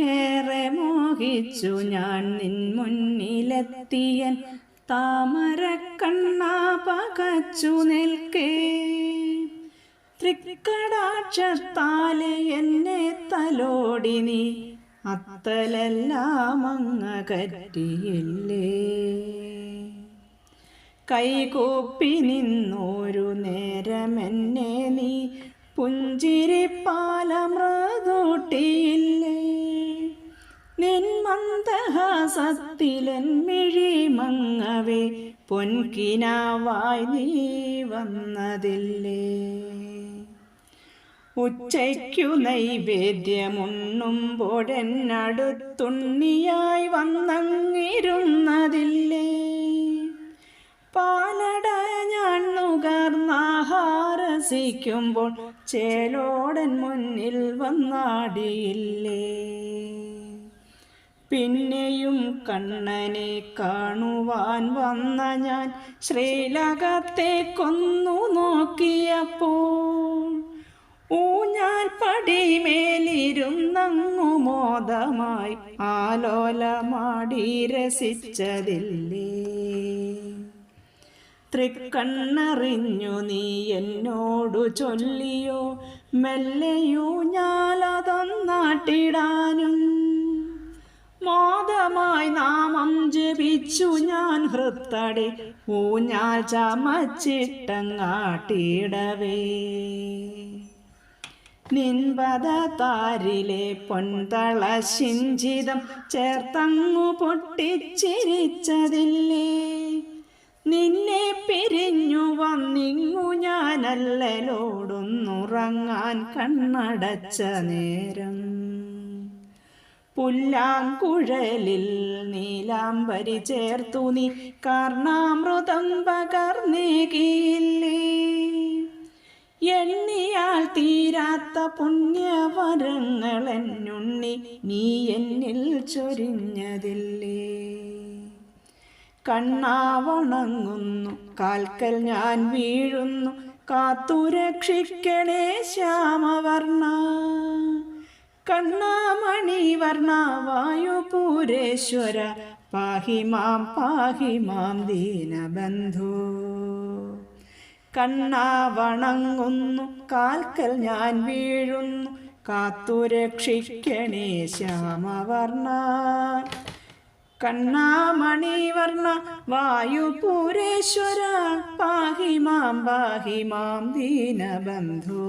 ഏറെ മോഹിച്ചു ഞാൻ നിൻ മുന്നിലെത്തിയൻ കണ്ണാ പകച്ചു നിൽക്കേ. തൃക്കടാക്ഷത്താലെ എന്നെ തലോടിനി അത്തലെല്ലാം അങ്ങ കറ്റിയില്ലേ. കൈകൂപ്പി നിന്നൊരു നേരമെന്നെ നീ പുഞ്ചിരിപ്പാലമൃതൂട്ടിയില്ലേ നിൻ മന്ദഹാസത്തിലൻ മിഴി മങ്ങവേ പൊൻകിനാവായി നീ വന്നതില്ലേ. ഉച്ചയ്ക്കു നൈവേദ്യമുണ്ണുമ്പോഴെന്നടുത്തുണ്ണിയായി വന്നങ്ങിരുന്നതില്ലേ. പാലട ഞാൻ നുകർന്നാഹാരസിക്കുമ്പോൾ ചേലോടൻ മുന്നിൽ വന്നാടിയില്ലേ. പിന്നെയും കണ്ണനെ കാണുവാൻ വന്ന ഞാൻ ശ്രീലകത്തെ കൊന്നു നോക്കിയപ്പോൾ. ഊഞ്ഞാൽ പടിമേലിരുന്നങ്ങു മോദമായി ആലോലമാടി രസിച്ചതില്ലേ. തൃക്കണ്ണറിഞ്ഞു നീ എന്നോടു ചൊല്ലിയോ മെല്ലയൂ ഞാലതൊന്നാട്ടിടാനും മോദമായി നാമം ജപിച്ചു ഞാൻ ഹൃത്തടി. ഊഞ്ഞാൽ ചമച്ചിട്ടങ്ങാട്ടിടവേ. നിൻപത താരിലെ പൊൻതള ശിഞ്ചിതം ചേർത്തങ്ങു പൊട്ടിച്ചിരിച്ചതില്ലേ? നിന്നെ പിരിഞ്ഞു വന്നിങ്ങു ഞാനല്ലലോടൊന്നുറങ്ങാൻ കണ്ണടച്ച നേരം. പുല്ലാങ്കുഴലിൽ നീലാംബരി ചേർത്തു നീ. കർണാമൃതം പകർന്നേകിയില്ലേ എണ്ണിയാൽ തീരാത്ത പുണ്യവരങ്ങൾ എന്നുണ്ണി നീ എന്നിൽ ചൊരിഞ്ഞതില്ലേ. കണ്ണാവണങ്ങുന്നു കാൽക്കൽ ഞാൻ വീഴുന്നു. കാത്തുരക്ഷിക്കണേ ശ്യാമവർണ കണ്ണാമണി വർണ വായുപൂരേശ്വര പാഹി മാം പാഹി മാം ദീനബന്ധു. കണ്ണാവണങ്ങുന്നു കാൽക്കൽ ഞാൻ വീഴുന്നു. കാത്തുരക്ഷിക്കണേ ശ്യാമവർണ വായു വായുപൂരേശ്വര പാഹി മാം പാഹി മാം ദീനബന്ധു.